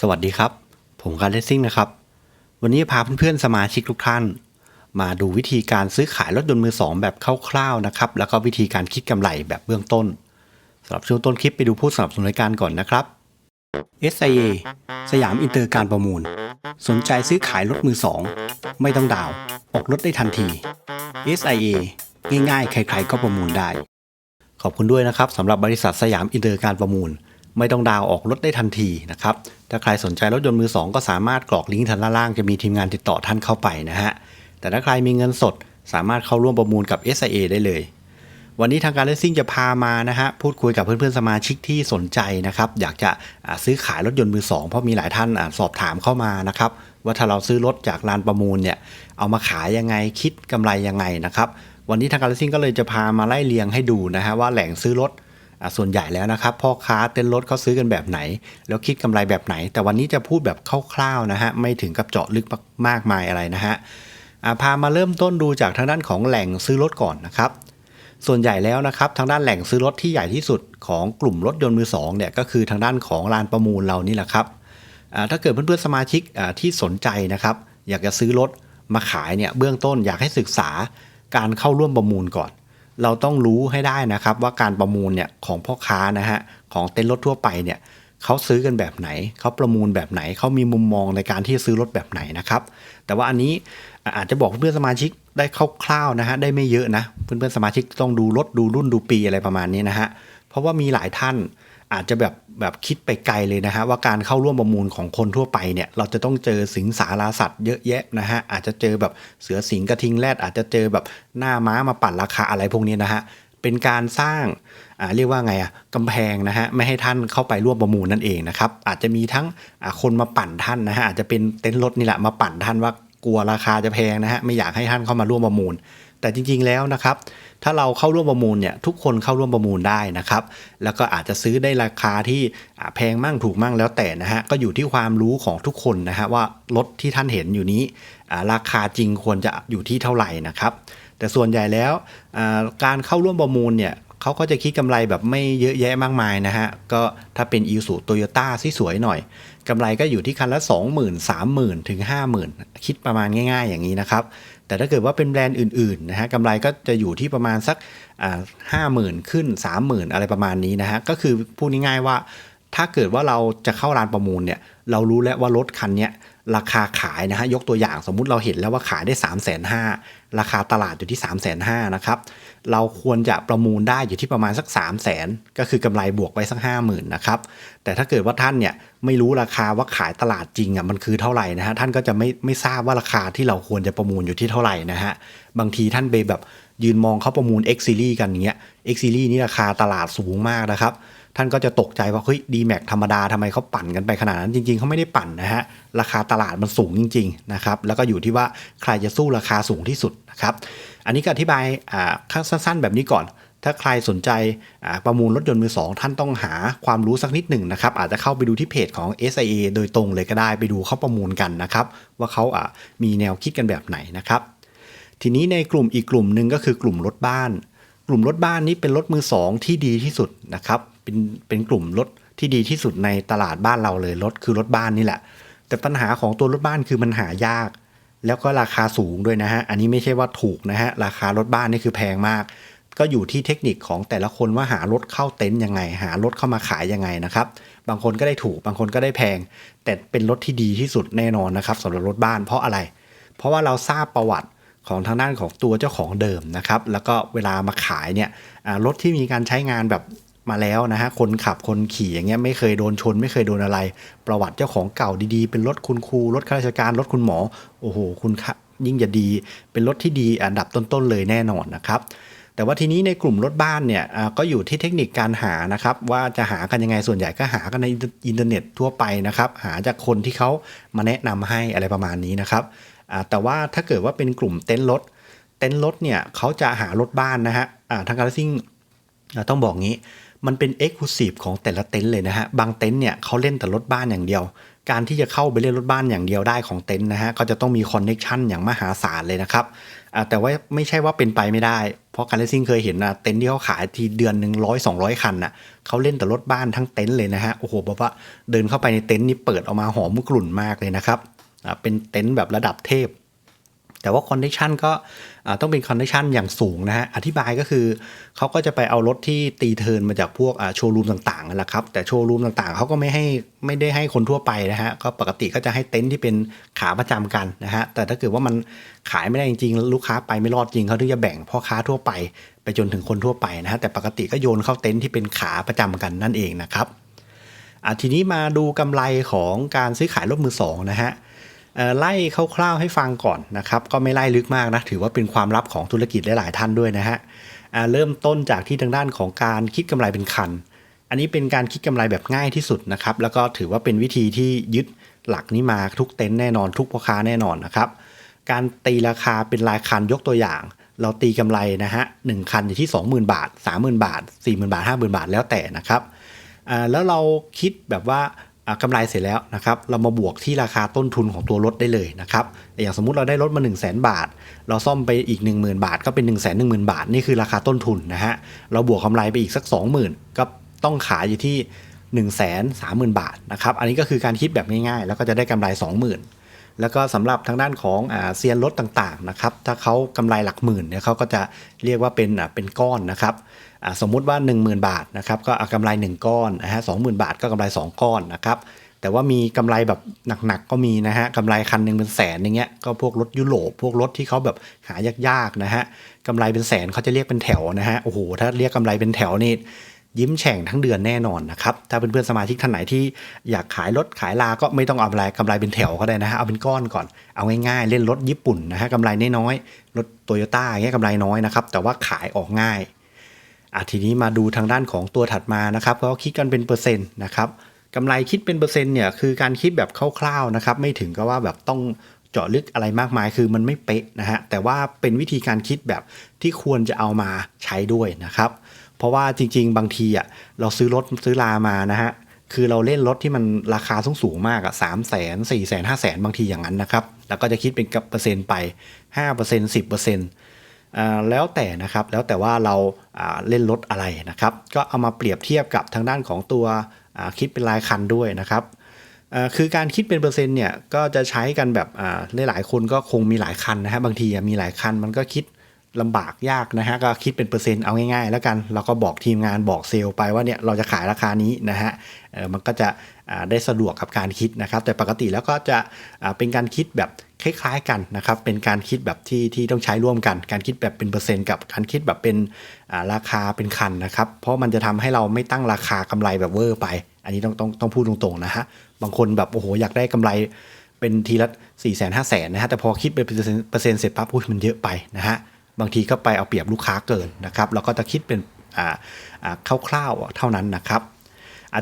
สวัสดีครับ ผมการเลสซิ่งนะครับ วันนี้พาเพื่อนๆสมาชิกทุกท่าน มาดูวิธีการซื้อขายรถยนต์มือสองแบบคร่าวๆนะครับ แล้วก็วิธีการคิดกำไรแบบเบื้องต้นสำหรับช่วงต้นคลิปไปดูผู้สนับสนุนรายการก่อนนะครับ SIA สยามอินเตอร์การประมูล สนใจซื้อขายรถมือสองไม่ต้องดาวน์ออกรถได้ทันที SIA ง่ายๆ ใครๆก็ประมูลได้ ขอบคุณด้วยนะครับสำหรับบริษัทสยามอินเตอร์การประมูล ไม่ต้องดาวออกรถได้ทันทีนะครับ ถ้าใครสนใจรถยนต์มือสองก็สามารถกรอกลิงก์ทางด้านล่างจะมีทีมงานติดต่อท่านเข้าไปนะฮะ แต่ถ้าใครมีเงินสดสามารถเข้าร่วมประมูลกับ SIA ได้เลย วันนี้ทางการเลสซิ่งจะพามานะฮะพูดคุยกับเพื่อนๆสมาชิกที่สนใจนะครับ อยากจะซื้อขายรถยนต์มือสองเพราะมีหลายท่านอสอบถามเข้ามานะครับว่าถ้าเราซื้อรถจากลานประมูลเนี่ยเอามาขายยังไงคิดกำไรยังไงนะครับวันนี้ทางการเลสซิ่งก็เลยจะพามาไล่เรียงให้ดูนะฮะว่าแหล่งซื้อรถ ส่วนใหญ่แล้วนะครับพ่อค้าเต้นรถเขาซื้อกันแบบไหน แล้วคิดกำไรแบบไหน แต่วันนี้จะพูดแบบคร่าวๆนะฮะไม่ถึงกับเจาะลึกมากมายอะไรนะฮะาพามาเริ่มต้นดูจากทางด้านของแหล่งซื้อรถก่อนนะครับส่วนใหญ่แล้วนะครับทางด้านแหล่งซื้อรถที่ใหญ่ที่สุดของกลุ่มรถยนต์มือสองเนี่ยก็คือทางด้านของลานประมูลเรานี่แหละครับถ้าเกิดเพื่อนๆสมาชิกที่สนใจนะครับอยากจะซื้อรถมาขายเนี่ยเบื้องต้นอยากให้ศึกษาการเข้าร่วมประมูลก่อน เราต้องรู้ให้ได้นะครับว่าการประมูลเนี่ยของพ่อค้านะฮะของเต้นรถทั่วไปเนี่ยเขาซื้อกันแบบไหนเขาประมูลแบบไหนเขามีมุมมองในการที่จะซื้อรถแบบไหนนะครับ แต่ว่าอันนี้อาจจะบอกเพื่อนสมาชิกได้คร่าวๆนะฮะได้ไม่เยอะนะเพื่อนๆสมาชิกต้องดูรถดูรุ่นดูปีอะไรประมาณนี้นะฮะเพราะว่ามีหลายท่าน อาจจะแบบแบบคิดไปไกลเลยนะฮะว่าการเข้าร่วมประมูลของคนทั่วไปเนี่ยเราจะต้องเจอสิงสาราสัตว์เยอะแยะนะฮะอาจจะเจอแบบเสือสิงกระทิงแรดอาจจะเจอแบบหน้าม้ามาปั่นราคาอะไรพวกนี้นะฮะเป็นการสร้างอ่าเรียกว่าไงอะกำแพงนะฮะไม่ให้ท่านเข้าไปร่วมประมูลนั่นเองนะครับอาจจะมีทั้งคนมาปั่นท่านนะฮะอาจจะเป็นเต็นท์รถนี่แหละมาปั่นท่านว่ากลัวราคาจะแพงนะฮะไม่อยากให้ท่านเข้ามาร่วมประมูล แต่จริงๆแล้วนะครับถ้าเราเข้าร่วมประมูลเนี่ยทุกคนเข้าร่วมประมูลได้นะครับ แล้วก็อาจจะซื้อได้ราคาที่แพงมั่งถูกมั่งแล้วแต่นะฮะก็อยู่ที่ความรู้ของทุกคนนะฮะว่ารถที่ท่านเห็นอยู่นี้ราคาจริงควรจะอยู่ที่เท่าไหร่นะครับ แต่ส่วนใหญ่แล้วการเข้าร่วมประมูลเนี่ยเขาก็จะคิดกำไรแบบไม่เยอะแยะมากมายนะฮะก็ถ้าเป็นอีซูโตโยต้าที่สวยหน่อย กำไรก็อยู่ที่คันละ 20,000 30,000 ถึง 50,000 คิดประมาณง่ายๆ อย่างนี้นะครับ แต่ถ้าเกิดว่าเป็นแบรนด์อื่นๆนะฮะกำไรก็จะอยู่ที่ประมาณสักห้าหมื่นขึ้น 30,000 อะไรประมาณนี้นะฮะก็คือพูดง่ายๆว่าถ้าเกิดว่าเราจะเข้าร้านประมูลเนี่ยเรารู้แล้วว่ารถคันเนี้ย ราคาขายนะฮะยกตัวอย่างสมมุติเราเห็นแล้วว่าขายได้ 3 5 0 0 0 0ราคาตลาดอยู่ที่ 3 5 0 0 0นะครับเราควรจะประมูลได้อยู่ที่ประมาณสัก 3 0 0 0 0 0 ก็คือกำไรบวกไว้สัก 50,000นะครับแต่ถ้าเกิดว่าท่านเนี่ยไม่รู้ราคาว่าขายตลาดจริงอะมันคือเท่าไหร่นะฮะท่านก็จะไม่ไม่ทราบว่าราคาที่เราควรจะประมูลอยู่ที่เท่าไหร่นะฮะบางทีท่านไปแบบยืนมองเขาประมูล X Series กันอย่างเงี้ย X Series นี่ราคาตลาดสูงมากนะครับ ท่านก็จะตกใจว่าเฮ้ยดีแม็กธรรมดาทำไมเขาปั่นกันไปขนาดนั้นจริง ๆเขาไม่ได้ปั่นนะฮะราคาตลาดมันสูงจริงๆนะครับแล้วก็อยู่ที่ว่าใครจะสู้ราคาสูงที่สุดนะครับอันนี้ก็อธิบายอ่าสั้นๆ แบบนี้ก่อนถ้าใครสนใจอ่าประมูลรถยนต์มือสองท่านต้องหาความรู้สักนิดหนึ่งนะครับ อาจจะเข้าไปดูที่เพจของ SIA โดยตรงเลยก็ได้ไปดูเขาประมูลกันนะครับ ว่าเขาอ่ามีแนวคิดกันแบบไหนนะครับ ทีนี้ในกลุ่มอีกกลุ่มหนึ่งก็คือกลุ่มรถบ้าน กลุ่มรถบ้านนี้เป็นรถมือสองที่ดีที่สุดนะครับ เป็นเป็นกลุ่มรถที่ดีที่สุดในตลาดบ้านเราเลยรถคือรถบ้านนี่แหละ แต่ปัญหาของตัวรถบ้านคือมันหายาก แล้วก็ราคาสูงด้วยนะฮะ อันนี้ไม่ใช่ว่าถูกนะฮะ ราคารถบ้านนี่คือแพงมาก ก็อยู่ที่เทคนิคของแต่ละคนว่าหารถเข้าเต็นท์ยังไง หารถเข้ามาขายยังไงนะครับ บางคนก็ได้ถูก บางคนก็ได้แพง แต่เป็นรถที่ดีที่สุดแน่นอนนะครับสำหรับรถบ้านเพราะอะไร เพราะว่าเราทราบประวัติ ของทางด้านของตัวเจ้าของเดิมนะครับ แล้วก็เวลามาขายเนี่ยรถที่มีการใช้งานแบบมาแล้วนะฮะคนขับคนขี่อย่างเงี้ยไม่เคยโดนชน ไม่เคยโดนอะไร ประวัติเจ้าของเก่าดีๆ เป็นรถคุณครูรถข้าราชการรถคุณหมอโอ้โหคุณคยิ่งจะดี เป็นรถที่ดีอันดับต้นๆเลยแน่นอนนะครับแต่ว่าทีนี้ในกลุ่มรถบ้านเนี่ยก็อยู่ที่เทคนิคการหานะครับว่าจะหากันยังไงส่วนใหญ่ก็หากันในอินเทอร์เน็ตทั่วไปนะครับหาจากคนที่เขามาแนะนำให้อะไรประมาณนี้นะครับ แต่ว่าถ้าเกิดว่าเป็นกลุ่มเต็นท์รถ เต็นท์รถเนี่ยเขาจะหารถบ้านนะฮะทางการซิ่งต้องบอกงี้ มันเป็น e x c l u s i v e ของแต่ละเต็นท์เลยนะฮะ บางเต็นท์เนี่ยเขาเล่นแต่รถบ้านอย่างเดียว การที่จะเข้าไปเล่นรถบ้านอย่างเดียวได้ของเต็นท์นะฮะก็จะต้องมีคอนเน็ชันอย่างมหาศาลเลยนะครับแต่ว่าไม่ใช่ว่าเป็นไปไม่ได้ เพราะการเลสซิ่งเคยเห็นนะเต็นท์ที่เขาขายทีเดือนหนึ่งร้อยสองร้อยคันน่ะเขาเล่นแต่รถบ้านทั้งเต็นท์เลยนะฮะ โอ้โหบอกว่าเดินเข้าไปในเต็นท์นี่เปิดออกมาหอมกลุ่นมากเลยนะครับ เป็นเต็นท์แบบระดับเทพ แต่ว่าคอนดิชันก็ต้องเป็นคอนดิชันอย่างสูงนะฮะ อธิบายก็คือเขาก็จะไปเอารถที่ตีเทินมาจากพวกโชว์รูมต่างๆนั่นแหละครับ แต่โชว์รูมต่างๆเขาก็ไม่ให้ไม่ได้ให้คนทั่วไปนะฮะ ก็ปกติก็จะให้เต็นท์ที่เป็นขาประจำกันนะฮะ แต่ถ้าเกิดว่ามันขายไม่ได้จริงๆ ลูกค้าไปไม่รอดจริงเขาถึงจะแบ่งพ่อค้าทั่วไป ไปจนถึงคนทั่วไปนะฮะ แต่ปกติก็โยนเข้าเต็นท์ที่เป็นขาประจำกันนั่นเองนะครับทีนี้มาดูกำไรของการซื้อขายรถมือสองนะฮะ ไล่คร่าวๆให้ฟังก่อนนะครับ ก็ไม่ไล่ลึกมากนะ ถือว่าเป็นความลับของธุรกิจหลายๆท่านด้วยนะฮะเริ่มต้นจากที่ทางด้านของการคิดกำไรเป็นคัน อันนี้เป็นการคิดกำไรแบบง่ายที่สุดนะครับ แล้วก็ถือว่าเป็นวิธีที่ยึดหลักนี้มาทุกเต็นท์แน่นอนทุกพ่อค้าแน่นอนนะครับ การตีราคาเป็นรายคันยกตัวอย่าง เราตีกำไรนะฮะหนึ่งคันอยู่ที่ 20,000 บาท 30,000 บาท 40,000 บาท 50,000 บาทแล้วแต่นะครับแล้วเราคิดแบบว่า กำไรเสร็จแล้วนะครับ เรามาบวกที่ราคาต้นทุนของตัวรถได้เลยนะครับอย่างสมมุติเราได้รถมา 1 0 0 0 0แบาท เราซ่อมไปอีก 10,000 บาท ก็เป็น 1 1 0 0 0 0 บาท นี่คือราคาต้นทุนนะฮะ เราบวกกำไรไปอีกสัก 20,000 ก็ต้องขายอยู่ที่ 1 3 0 0 0 0 บาทนะครับ อันนี้ก็คือการคิดแบบง่ายๆ แล้วก็จะได้กำไร 20,000 แล้วก็สำหรับทางด้านของอเซียนรถต่างๆนะครับ ถ้าเขากำไรหลักหมื่นเนี่ยเขาก็จะเรียกว่าเป็นอ่าเป็นก้อนนะครับ สมมุติว่า 10,000 บาทนะครับก็เอากำไร 1 ก้อนนะฮะ20,000บาทก็กำไร 2 ก้อนนะครับแต่ว่ามีกำไรแบบหนักๆก็มีนะฮะกำไรคันหนึ่งเป็นแสนอย่างเงี้ยก็พวกรถยุโรปพวกรถที่เขาแบบหายากๆนะฮะกำไรเป็นแสนเขาจะเรียกเป็นแถวนะฮะโอ้โหถ้าเรียกกำไรเป็นแถวนี่ยิ้มแฉ่งทั้งเดือนแน่นอนนะครับถ้าเพื่อนๆสมาชิกท่านไหนที่อยากขายรถขายลาก็ไม่ต้องเอาอะไรกำไรเป็นแถวก็ได้นะฮะเอาเป็นก้อนก่อนเอาง่ายๆ เล่นรถญี่ปุ่นนะฮะกำไรน้อยๆรถโตโยต้าอย่างเงี้ยกำไรน้อยนะครับแต่ว่าขายออกง่าย อะทีนี้มาดูทางด้านของตัวถัดมานะครับก็คิดกันเป็นเปอร์เซ็นต์นะครับกำไรคิดเป็นเปอร์เซ็นต์เนี่ยคือการคิดแบบคร่าวๆนะครับไม่ถึงก็ว่าแบบต้องเจาะลึกอะไรมากมายคือมันไม่เป๊ะนะฮะแต่ว่าเป็นวิธีการคิดแบบที่ควรจะเอามาใช้ด้วยนะครับ เพราะว่าจริง ๆ บางทีอะเราซื้อรถซื้อลามานะฮะคือเราเล่นรถที่มันราคาสูงสูงมากอะสามแสนสี่แสนห้าแสนบางทีอย่างนั้นนะครับ แล้วก็จะคิดเป็นกับเปอร์เซ็นต์ไปห้าเปอร์เซ็นต์สิบเปอร์เซ็นต์ แล้วแต่นะครับแล้วแต่ว่าเราเล่นรถอะไรนะครับ ก็เอามาเปรียบเทียบกับทางด้านของตัวคิดเป็นรายคันด้วยนะครับคือการคิดเป็นเปอร์เซ็นต์เนี่ยก็จะใช้กันแบบหลาหลายๆคนก็คงมีหลายคันนะฮะบางทีมีหลายคันมันก็คิด ลำบากยากนะฮะก็คิดเป็นเปอร์เซ็นต์เอาง่ายๆ แล้วกันเราก็บอกทีมงานบอกเซลล์ไปว่าเนี่ยเราจะขายราคานี้นะฮะเออมันก็จะได้สะดวกกับการคิดนะครับ แต่ปกติแล้วก็จะเป็นการคิดแบบคล้ายๆกันนะครับ เป็นการคิดแบบที่ที่ต้องใช้ร่วมกัน การคิดแบบเป็นเปอร์เซ็นต์กับการคิดแบบเป็นราคาเป็นคันนะครับ เพราะมันจะทำให้เราไม่ตั้งราคากำไรแบบเวอร์ไป อันนี้ต้องต้องต้องพูดตรงๆนะฮะบางคนแบบโอ้โหอยากได้กำไรเป็นทีละ4ี่แสนห้าแสนนะฮะแต่พอคิดเป็นเปอร์เซ็นต์เปอร์เซ็นต์เสร็จปั๊บอุ้ยมันเยอะไปนะฮะ บางทีก็ไปเอาเปรียบลูกค้าเกินนะครับเราก็จะคิดเป็นคร่าวๆเท่านั้นนะครับ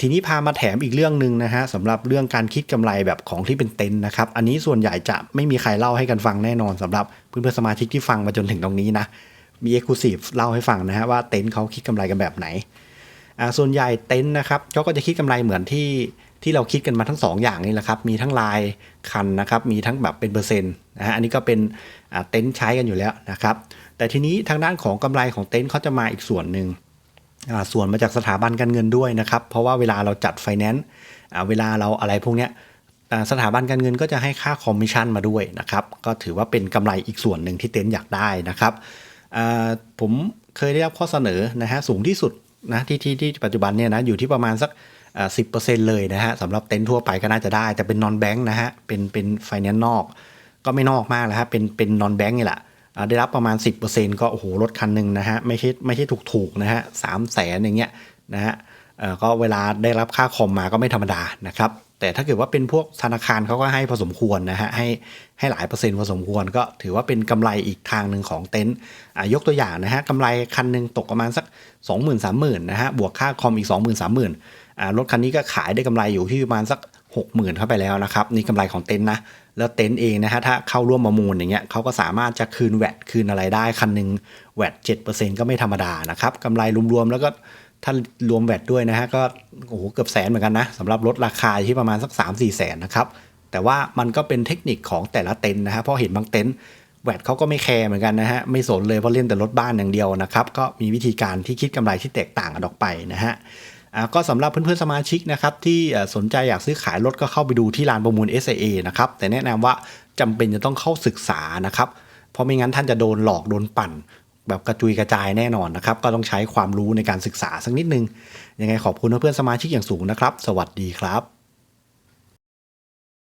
ทีนี้พามาแถมอีกเรื่องหนึ่งนะฮะสำหรับเรื่องการคิดกำไรแบบของที่เป็นเต็นนะครับ อันนี้ส่วนใหญ่จะไม่มีใครเล่าให้กันฟังแน่นอนสำหรับเพื่อนๆสมาชิกที่ฟังมาจนถึงตรงนี้นะมีเอ็กซ์คลูซีฟเล่าให้ฟังนะฮะว่าเต็นท์เขาคิดกำไรกันแบบไหนส่วนใหญ่เต็นท์นะครับเขาก็จะคิดกำไรเหมือนที่ ที่เราคิดกันมาทั้ง 2 อย่างนี่แหละครับ มีทั้งลายคันนะครับ มีทั้งแบบเป็นเปอร์เซ็นต์นะฮะ อันนี้ก็เป็นเต็นท์ใช้กันอยู่แล้วนะครับ แต่ทีนี้ทางด้านของกำไรของเต็นท์เขาจะมาอีกส่วนหนึ่ง ส่วนมาจากสถาบันการเงินด้วยนะครับ เพราะว่าเวลาเราจัดไฟแนนซ์เวลาเราอะไรพวกเนี้ยอ่สถาบันการเงินก็จะให้ค่าคอมมิชชั่นมาด้วยนะครับ ก็ถือว่าเป็นกำไรอีกส่วนหนึ่งที่เต็นท์อยากได้นะครับ ผมเคยได้รับข้อเสนอนะฮะสูงที่สุดนะที่ที่ที่ปัจจุบันเนี่ยนะอยู่ที่ประมาณสัก สิบเปอร์เซ็นต์เลยนะฮะสำหรับเต็นท์ทั่วไปก็น่าจะได้ แต่เป็นนอนแบงค์นะฮะเป็นเป็นไฟแนนซ์นอก ก็ไม่นอกมากแล้วฮะเป็นเป็นนอนแบงค์นี่แหละได้รับประมาณ 10%ก็โอ้โหรถคันหนึ่งนะฮะไม่ใช่ไม่ใช่ถูกถูกๆนะฮะสามแสนอย่างเงี้ยนะฮะก็เวลาได้รับค่าคอมมาก็ไม่ธรรมดานะครับแต่ถ้าเกิดว่าเป็นพวกธนาคารเขาก็ให้พอสมควรนะฮะให้ให้หลายเปอร์เซ็นต์พอสมควร ก็ถือว่าเป็นกำไรอีกทางหนึ่งของเต็นท์ยกตัวอย่างนะฮะกำไรคันหนึ่งตกประมาณสัก 2 0 0 0 0 3 0 0 0นะฮะบวกค่าคอมอีก 2 0 0 0 0 3 0 0 0อ่า รถคันนี้ก็ขายได้กำไรอยู่ที่ประมาณสัก 60,000เข้าไปแล้วนะครับนี่กำไรของเต็นท์นะ แล้วเต็นท์เองนะฮะถ้าเข้าร่วมประมูลอย่างเงี้ยเขาก็สามารถจะคืนแวดคืนอะไรได้คันหนึ่งแวด7%ก็ไม่ธรรมดานะครับกำไรรวมๆแล้วก็ถ้ารวมแวดด้วยนะฮะก็โอ้โหเกือบแสนเหมือนกันนะสำหรับรถราคาที่ประมาณสัก 3 4 แสนนะครับแต่ว่ามันก็เป็นเทคนิคของแต่ละเต็นท์นะฮะเพราะเห็นบางเต็นท์แวดเขาก็ไม่แคร์เหมือนกันนะฮะไม่สนเลยเพราะเล่นแต่รถบ้านอย่างเดียวนะครับก็มีวิธีการที่คิดกำไรที่แตกต่างกันออกไปนะฮะ ก็สำหรับเพื่อนๆสมาชิกนะครับที่สนใจอยากซื้อขายรถก็เข้าไปดูที่ลานประมูล SAA นะครับแต่แนะนำว่าจำเป็นจะต้องเข้าศึกษานะครับเพราะไม่งั้นท่านจะโดนหลอกโดนปั่น แบบกระจุยกระจายแน่นอนนะครับ ก็ต้องใช้ความรู้ในการศึกษาสักนิดนึง ยังไงขอบคุณเพื่อนๆสมาชิกอย่างสูงนะครับ สวัสดีครับ